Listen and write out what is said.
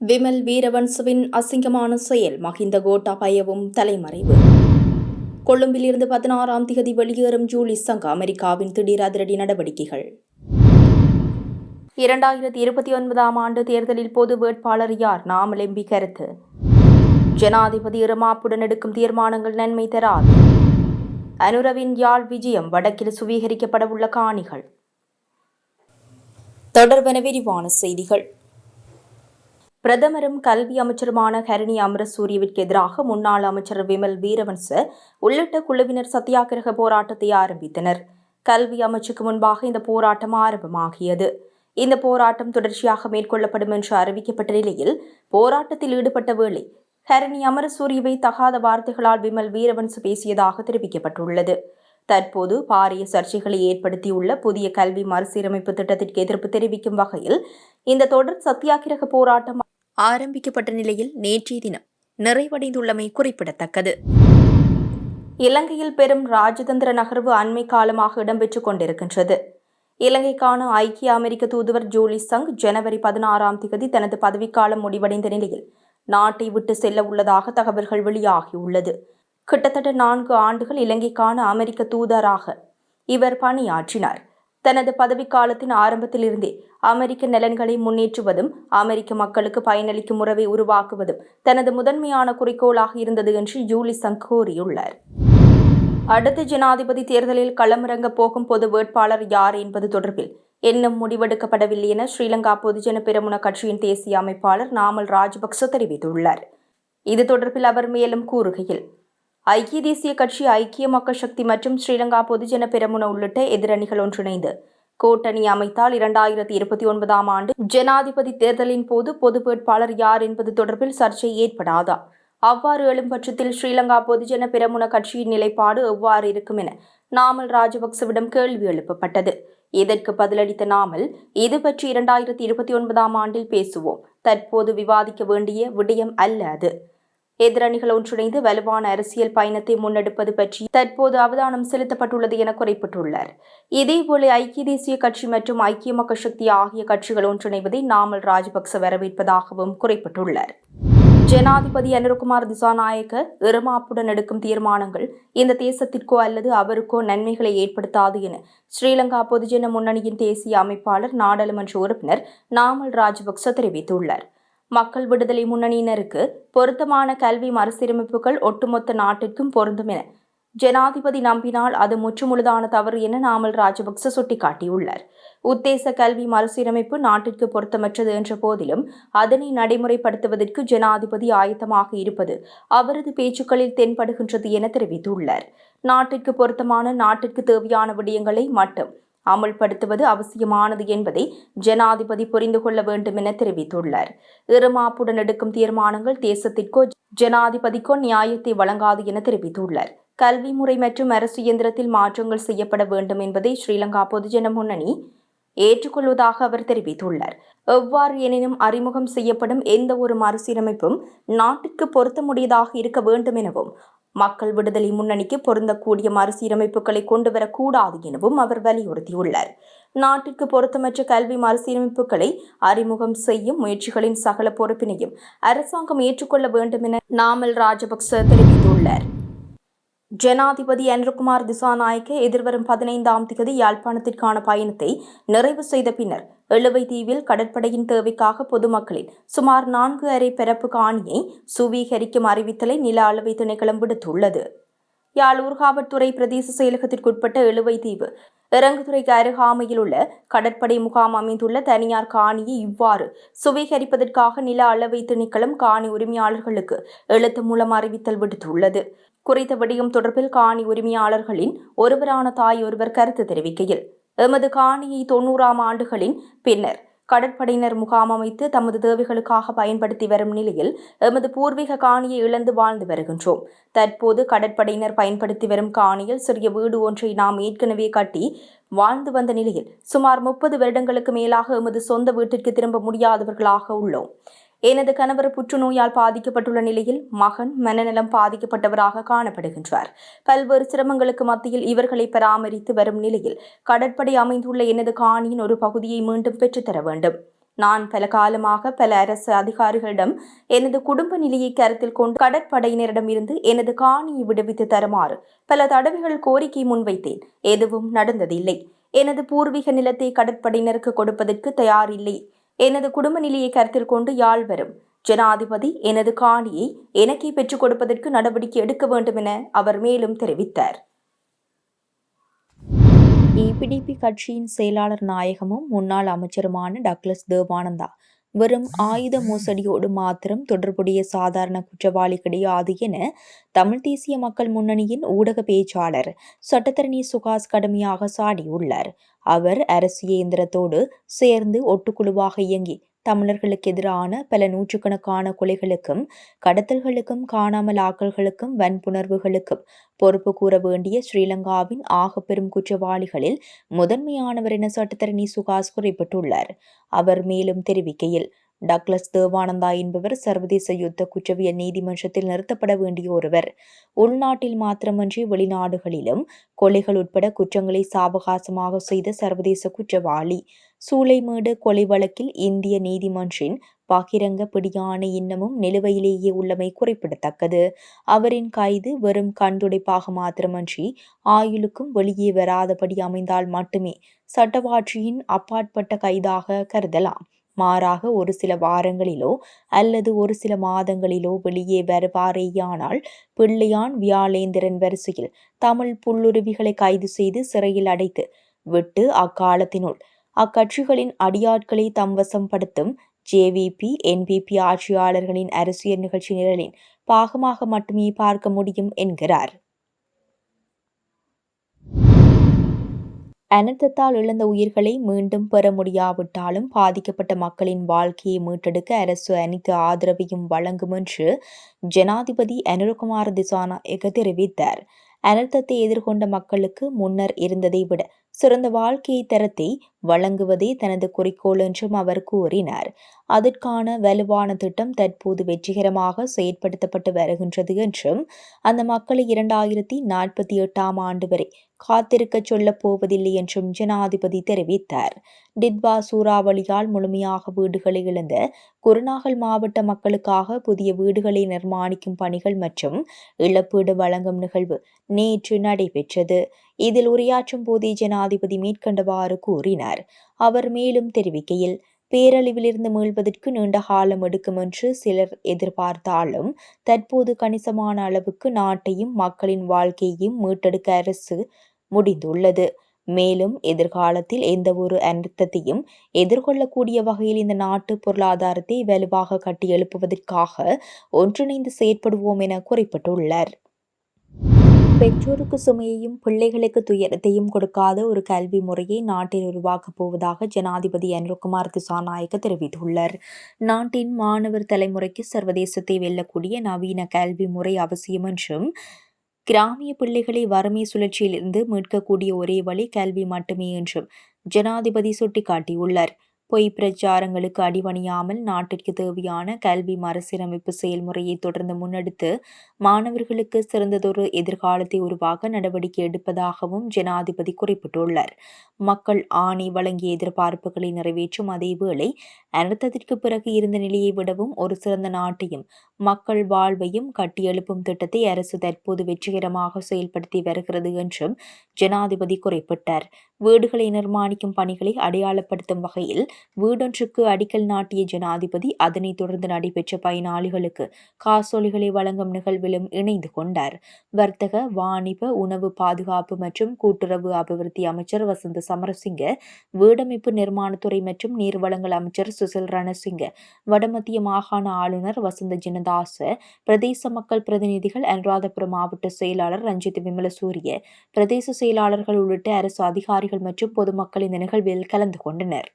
விமல் வீரவன்சுவின் அசிங்கமான செயல் மஹிந்த கோட்டாபயவும் தலைமறைவு. கொழும்பிலிருந்து பதினாறாம் திகதி வெளியேறும் ஜூலி சங் அமெரிக்காவின் திடீர் அதிரடி நடவடிக்கைகள். இரண்டாயிரத்தி இருபத்தி ஒன்பதாம் ஆண்டு தேர்தலில் பொது வேட்பாளர் யார்? நாமல் எம்பி கருத்து. ஜனாதிபதி இருமாப்புடன் எடுக்கும் தீர்மானங்கள் நன்மை தராது. அனுரவின் யாழ் விஜயம் வடக்கில் சுவீகரிக்கப்படவுள்ள காணிகள். தொடர்பென விரிவான செய்திகள். பிரதமரும் கல்வி அமைச்சருமான ஹரணி அமரசூரியவிற்கு எதிராக முன்னாள் அமைச்சர் விமல் வீரவன்ச உள்ளிட்ட குழுவினர் சத்தியாகிரக போராட்டத்தை ஆரம்பித்தனர். கல்வி அமைச்சுக்கு முன்பாக இந்த போராட்டம் ஆரம்பமாகியது. இந்த போராட்டம் தொடர்ச்சியாக மேற்கொள்ளப்படும் என்று அறிவிக்கப்பட்ட நிலையில் போராட்டத்தில் ஈடுபட்ட வேளை ஹரணி அமரசூரியவை தகாத வார்த்தைகளால் விமல் வீரவன்ச பேசியதாக தெரிவிக்கப்பட்டுள்ளது. தற்போது பாரிய சர்ச்சைகளை ஏற்படுத்தியுள்ள புதிய கல்வி மறுசீரமைப்பு திட்டத்திற்கு எதிர்ப்பு தெரிவிக்கும் வகையில் இந்த தொடர் சத்தியாகிரக போராட்டம் ஆரம்பிக்கப்பட்ட நிலையில் நேற்றைய தினம் நிறைவடைந்துள்ளமை குறிப்பிடத்தக்கது. இலங்கையில் பெரும் ராஜதந்திர நகர்வு அண்மை காலமாக இடம்பெற்றுக் கொண்டிருக்கின்றது. இலங்கைக்கான ஐக்கிய அமெரிக்க தூதுவர் ஜூலி சங் ஜனவரி பதினாறாம் தேதி தனது பதவிக்காலம் முடிவடைந்த நிலையில் நாட்டை விட்டு செல்ல உள்ளதாக தகவல்கள் வெளியாகியுள்ளது. கிட்டத்தட்ட நான்கு ஆண்டுகள் இலங்கைக்கான அமெரிக்க தூதராக இவர் பணியாற்றினார். தனது பதவிக்காலத்தின் ஆரம்பத்திலிருந்தே அமெரிக்க நலன்களை முன்னேற்றுவதும் அமெரிக்க மக்களுக்கு பயனளிக்கும் உறவை உருவாக்குவதும் தனது முதன்மையான குறிக்கோளாக இருந்தது என்று ஜூலி சங் கூறியுள்ளார். அடுத்த ஜனாதிபதி தேர்தலில் களமிறங்க போகும் பொது வேட்பாளர் யார் என்பது தொடர்பில் இன்னும் முடிவெடுக்கப்படவில்லை என ஸ்ரீலங்கா பொதுஜன பெருமுன கட்சியின் தேசிய அமைப்பாளர் நாமல் ராஜபக்ச தெரிவித்துள்ளார். இது தொடர்பில் அவர் மேலும் கூறுகையில் ஐக்கிய தேசிய கட்சி ஐக்கிய மக்கள் சக்தி மற்றும் ஸ்ரீலங்கா பொதுஜன பெரமுன உள்ளிட்ட எதிரணிகள் ஒன்றிணைந்து கூட்டணி அமைத்தால் இரண்டாயிரத்தி இருபத்தி ஒன்பதாம் ஆண்டு ஜனாதிபதி தேர்தலின் போது பொது வேட்பாளர் யார் என்பது தொடர்பில் சர்ச்சை ஏற்படாதா? அவ்வாறு எழும் பட்சத்தில் ஸ்ரீலங்கா பொதுஜன பெரமுன கட்சியின் நிலைப்பாடு எவ்வாறு இருக்கும் என நாமல் ராஜபக்சவிடம் கேள்வி எழுப்பப்பட்டது. இதற்கு பதிலளித்த நாமல் இது பற்றி இரண்டாயிரத்தி இருபத்தி ஒன்பதாம் ஆண்டில் பேசுவோம். தற்போது விவாதிக்க வேண்டிய விடயம் அல்ல அது. எதிரணிகள் ஒன்றிணைந்து வலுவான அரசியல் பயணத்தை முன்னெடுப்பது பற்றி தற்போது அவதானம் செலுத்தப்பட்டுள்ளது என குறிப்பிட்டுள்ளார். இதேபோல ஐக்கிய தேசிய கட்சி மற்றும் ஐக்கிய மக்கள் சக்தி ஆகிய கட்சிகள் ஒன்றிணைவதை நாமல் ராஜபக்ச வரவேற்பதாகவும் குறிப்பிட்டுள்ளார். ஜனாதிபதி அனுரகுமார் திசாநாயக்க இருமாப்புடன் எடுக்கும் தீர்மானங்கள் இந்த தேசத்திற்கோ அல்லது அவருக்கோ நன்மைகளை ஏற்படுத்தாது என ஸ்ரீலங்கா பொதுஜன முன்னணியின் தேசிய அமைப்பாளர் நாடாளுமன்ற உறுப்பினர் நாமல் ராஜபக்ச தெரிவித்துள்ளார். மக்கள் விடுதலை முன்னணியினருக்கு பொருத்தமான கல்வி மறுசீரமைப்புகள் ஒட்டுமொத்த நாட்டிற்கும் பொருந்தும் என ஜனாதிபதி நம்பினால் அது முற்றுமுழுதான தவறு என நாமல் ராஜபக்ச சுட்டிக்காட்டியுள்ளார். உத்தேச கல்வி மறுசீரமைப்பு நாட்டிற்கு பொருத்தமற்றது என்ற போதிலும் அதனை நடைமுறைப்படுத்துவதற்கு ஜனாதிபதி ஆயத்தமாக இருப்பது அவரது பேச்சுக்களில் தென்படுகின்றது என தெரிவித்துள்ளார். நாட்டிற்கு பொருத்தமான நாட்டிற்கு தேவையான விடயங்களை மட்டும் அமுல்படுத்துவது அவசியமானது என்பதை ஜனாதிபதி புரிந்து கொள்ள வேண்டும் என தெரிவித்துள்ளார். இருமாப்புடன் எடுக்கும் தீர்மானங்கள் தேசத்திற்கோ ஜனாதிபதிக்கோ நியாயத்தை வழங்காது என தெரிவித்துள்ளார். கல்வி முறை மற்றும் அரசு இயந்திரத்தில் மாற்றங்கள் செய்யப்பட வேண்டும் என்பதை ஸ்ரீலங்கா பொதுஜன முன்னணி ஏற்றுக்கொள்வதாக அவர் தெரிவித்துள்ளார். எவ்வாறு எனினும் அறிமுகம் செய்யப்படும் எந்த ஒரு மறுசீரமைப்பும் நாட்டிற்கு பொருத்தமுடையதாக இருக்க வேண்டும் எனவும் மக்கள் விடுதலை முன்னணிக்கு பொருந்தக்கூடிய மறுசீரமைப்புகளை கொண்டு வரக்கூடாது எனவும் அவர் வலியுறுத்தியுள்ளார். நாட்டிற்கு பொருத்தமற்ற கல்வி மறுசீரமைப்புகளை அறிமுகம் செய்யும் முயற்சிகளின் சகல பொறுப்பினையும் அரசாங்கம் ஏற்றுக்கொள்ள வேண்டும் என நாமல் ராஜபக்ச தெரிவித்துள்ளார். ஜனாதிபதி அனுகுமார் திசாநாயக்க எதிர்வரும் பதினைந்தாம் தேதி யாழ்ப்பாணத்திற்கான பயணத்தை நிறைவு செய்த பின்னர் எழுவை தீவில் கடற்படையின் தேவைக்காக பொதுமக்களின் சுமார் நான்கு அரை பிறப்பு காணியை சுவீகரிக்கும் அறிவித்தலை நில அளவை திணைக்களம் விடுத்துள்ளது. யாழ் ஊர்காவற்துறை பிரதேச செயலகத்திற்குட்பட்ட எழுவை தீவு இறங்குதுறைக்கு அருகாமையில் உள்ள கடற்படை முகாம் அமைந்துள்ள தனியார் காணியை இவ்வாறு சுவீகரிப்பதற்காக நில அளவை திணைக்களம் காணி உரிமையாளர்களுக்கு எழுத்து மூலம் அறிவித்தல் விடுத்துள்ளது. குறித்த விடயம் தொடர்பில் காணி உரிமையாளர்களின் ஒருவரான தாய் ஒருவர் கருத்து தெரிவிக்கையில் எமது காணியை தொன்னூறாம் ஆண்டுகளின் பின்னர் கடற்படையினர் முகாம் அமைத்து தமது தேவைகளுக்காக பயன்படுத்தி வரும் நிலையில் எமது பூர்வீக காணியை இழந்து வாழ்ந்து வருகின்றோம். தற்போது கடற்படையினர் பயன்படுத்தி வரும் காணியில் சிறிய வீடு ஒன்றை நாம் ஏற்கனவே கட்டி வாழ்ந்து வந்த நிலையில் சுமார் முப்பது வருடங்களுக்கு மேலாக எமது சொந்த வீட்டிற்கு திரும்ப முடியாதவர்களாக உள்ளோம். எனது கணவர் புற்றுநோயால் பாதிக்கப்பட்டுள்ள நிலையில் மகன் மனநலம் பாதிக்கப்பட்டவராக காணப்படுகின்றார். பல்வேறு சிரமங்களுக்கு மத்தியில் இவர்களை பராமரித்து வரும் நிலையில் கடற்படை அமைந்துள்ள எனது காணியின் ஒரு பகுதியை மீண்டும் பெற்றுத்தர வேண்டும். நான் பல காலமாக பல அரசு அதிகாரிகளிடம் எனது குடும்ப நிலையை கருத்தில் கொண்டு கடற்படையினரிடமிருந்து எனது காணியை விடுவித்து தருமாறு பல தடவைகள் கோரிக்கை முன்வைத்தேன். எதுவும் நடந்ததில்லை. எனது பூர்வீக நிலத்தை கடற்படையினருக்கு கொடுப்பதற்கு தயாரில்லை. எனது குடும்ப நிலையை கருத்தில் கொண்டு யாழ் வரும். ஜனாதிபதி எனது காணியை எனக்கே பெற்றுக் கொடுப்பதற்கு நடவடிக்கை எடுக்க வேண்டும் என அவர் மேலும் தெரிவித்தார். ஏபிடிபி கட்சியின் செயலாளர் நாயகமும் முன்னாள் அமைச்சருமான டக்ளஸ் தேவானந்தா வெறும் ஆயுத மோசடியோடு மாத்திரம் தொடர்புடைய சாதாரண குற்றவாளி கிடையாது என தமிழ் தேசிய மக்கள் முன்னணியின் ஊடக பேச்சாளர் சட்டத்தரணி சுகாஸ் கடுமையாக சாடியுள்ளார். அவர் அரசியேந்திரத்தோடு சேர்ந்து ஒட்டுக்குழுவாக இயங்கி தமிழர்களுக்கு எதிரான பல நூற்றுக்கணக்கான கொலைகளுக்கும் கடத்தல்களுக்கும் காணாமல் ஆக்கல்களுக்கும் வன்புணர்வுகளுக்கும் பொறுப்பு கூற வேண்டிய ஸ்ரீலங்காவின் ஆக பெரும் குற்றவாளிகளில் முதன்மையானவர் என சட்டத்தரணி சுகாஸ் குறிப்பிட்டுள்ளார். அவர் மேலும் தெரிவிக்கையில் டக்ளஸ் தேவானந்தா என்பவர் சர்வதேச யுத்த குற்றவியல் நீதிமன்றத்தில் நிறுத்தப்பட வேண்டிய ஒருவர். உள்நாட்டில் மாத்திரமன்றி வெளிநாடுகளிலும் கொலைகள் உட்பட குற்றங்களை சாவகாசமாக செய்த சர்வதேச குற்றவாளி. சூளைமேடு கொலை வழக்கில் இந்திய நீதிமன்றின் பகிரங்க பிடியானை இன்னமும் நிலுவையிலேயே உள்ளமை குறிப்பிடத்தக்கது. அவரின் கைது வெறும் கண்துடைப்பாக மாத்திரமன்றி ஆயுளுக்கும் வெளியே வராதபடி அமைந்தால் மட்டுமே சட்டவாட்சியின் அப்பாற்பட்ட கைதாக கருதலாம். மாறாக ஒரு சில வாரங்களிலோ அல்லது ஒரு சில மாதங்களிலோ வெளியே வருவாரேயானால் பிள்ளையான் வியாழேந்திரன் வரிசையில் தமிழ் புல்லுருவிகளை கைது செய்து சிறையில் அடைத்து விட்டு அக்காலத்தினுள் அக்கட்சிகளின் அடியாட்களை தம்வசப்படுத்தும் ஜேவிபி என்பிபி ஆட்சியாளர்களின் அரசியல் நிகழ்ச்சி நிரலின் பாகமாக மட்டுமே பார்க்க முடியும் என்கிறார். அனர்த்தத்தால் இழந்த உயிர்களை மீண்டும் பெற முடியாவிட்டாலும் பாதிக்கப்பட்ட மக்களின் வாழ்க்கையை மீட்டெடுக்க அரசு அனைத்து ஆதரவையும் வழங்கும் என்று ஜனாதிபதி அனுரகுமார் திசாநாயக தெரிவித்தார். அனர்த்தத்தை எதிர்கொண்ட மக்களுக்கு முன்னர் இருந்ததை விட சிறந்த வாழ்க்கை தரத்தை வழங்குவதே தனது குறிக்கோள் என்றும் அவர் கூறினார். அதற்கான வலுவான திட்டம் தற்போது வெற்றிகரமாக செயற்படுத்தப்பட்டு வருகின்றது என்றும் அந்த மக்களை இரண்டாயிரத்தி நாற்பத்தி எட்டாம் ஆண்டு வரை காத்திருக்க சொல்லப் போவதில்லை என்றும் ஜனாதிபதி தெரிவித்தார். டிட்வா சூறாவளியால் முழுமையாக வீடுகளை இழந்த குருநாகல் மாவட்ட மக்களுக்காக புதிய வீடுகளை நிர்மாணிக்கும் பணிகள் மற்றும் இழப்பீடு வழங்கும் நிகழ்வு நேற்று நடைபெற்றது. இதில் உரையாற்றும் போதே ஜனாதிபதி மேற்கண்டவாறு கூறினார். அவர் மேலும் தெரிவிக்கையில் பேரழிவிலிருந்து மீள்வதற்கு நீண்ட காலம் எடுக்கும் என்று சிலர் எதிர்பார்த்தாலும் தற்போது கணிசமான அளவுக்கு நாட்டையும் மக்களின் வாழ்க்கையையும் மீட்டெடுக்க அரசு முடிந்துள்ளது. மேலும் எதிர்காலத்தில் எந்த ஒரு அனர்த்தத்தையும் எதிர்கொள்ளக்கூடிய வகையில் இந்த நாட்டு பொருளாதாரத்தை வலுவாக கட்டியெழுப்புவதற்காக ஒன்றிணைந்து செயற்படுவோம் என குறிப்பிட்டுள்ளார். பெற்றோருக்கு சுமையையும் பிள்ளைகளுக்கு துயரத்தையும் கொடுக்காத ஒரு கல்வி முறையை நாட்டில் உருவாக்கப் போவதாக ஜனாதிபதி அனுர்குமார் திசாநாயக்க தெரிவித்துள்ளார். நாட்டின் மாணவர் தலைமுறைக்கு சர்வதேசத்தை வெல்லக்கூடிய நவீன கல்வி முறை அவசியம் என்றும் கிராமிய பிள்ளைகளை வறுமை சுழற்சியிலிருந்து மீட்கக்கூடிய ஒரே வழி கல்வி மட்டுமே என்றும் ஜனாதிபதி சுட்டிக்காட்டியுள்ளார். பொய் பிரச்சாரங்களுக்கு அடிபணியாமல் நாட்டிற்கு தேவையான கல்வி மறுசீரமைப்பு செயல்முறையை தொடர்ந்து முன்னெடுத்து மாணவர்களுக்கு சிறந்ததொரு எதிர்காலத்தை உருவாக்க நடவடிக்கை எடுப்பதாகவும் ஜனாதிபதி குறிப்பிட்டுள்ளார். மக்கள் ஆணை வழங்கிய எதிர்பார்ப்புகளை நிறைவேற்றும் அதேவேளை அனர்த்தத்திற்கு பிறகு இருந்த நிலையை விடவும் ஒரு சிறந்த நாட்டையும் மக்கள் வாழ்வையும் கட்டியெழுப்பும் திட்டத்தை அரசு தற்போது வெற்றிகரமாக செயல்படுத்தி வருகிறது என்றும் ஜனாதிபதி குறிப்பிட்டார். வீடுகளை நிர்மாணிக்கும் பணிகளை அடையாளப்படுத்தும் வகையில் வீடொன்றுக்கு அடிக்கல் நாட்டிய ஜனாதிபதி அதனைத் தொடர்ந்து நடைபெற்ற பயனாளிகளுக்கு காசோலிகளை வழங்கும் நிகழ்வு நிகழ்விலும் இணைந்து கொண்டார். வர்த்தக வாணிப உணவு பாதுகாப்பு மற்றும் கூட்டுறவு அபிவிருத்தி அமைச்சர் வசந்த சமரசிங்க வீடமைப்பு நிர்மாணத்துறை மற்றும் நீர்வளங்கள் அமைச்சர் சுசில் ரணசிங்க வடமத்திய மாகாண ஆளுநர் வசந்த ஜினதாச பிரதேச மக்கள் பிரதிநிதிகள் அனுராதபுரம் மாவட்ட செயலாளர் ரஞ்சித் விமலசூரிய பிரதேச செயலாளர்கள் உள்ளிட்ட அரசு அதிகாரிகள் மற்றும் பொதுமக்கள் இந்த நிகழ்வில் கலந்து கொண்டனர்.